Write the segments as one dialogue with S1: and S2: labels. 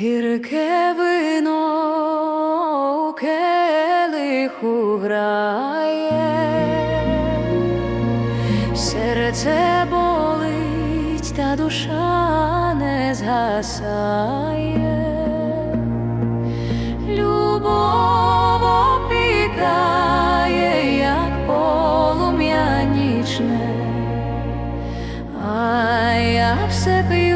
S1: Гірке вино у келиху грає, серце болить, та душа не згасає. Любов опікає, як полум'я нічне, а я все п'ю.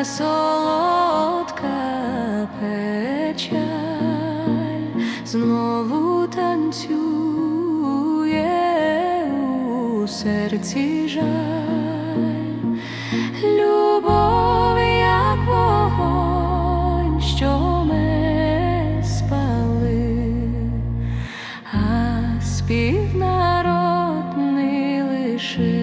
S1: моя солодка печаль. Знову танцює у серці жаль, любов, як вогонь, що ми спали, а спів народний лише.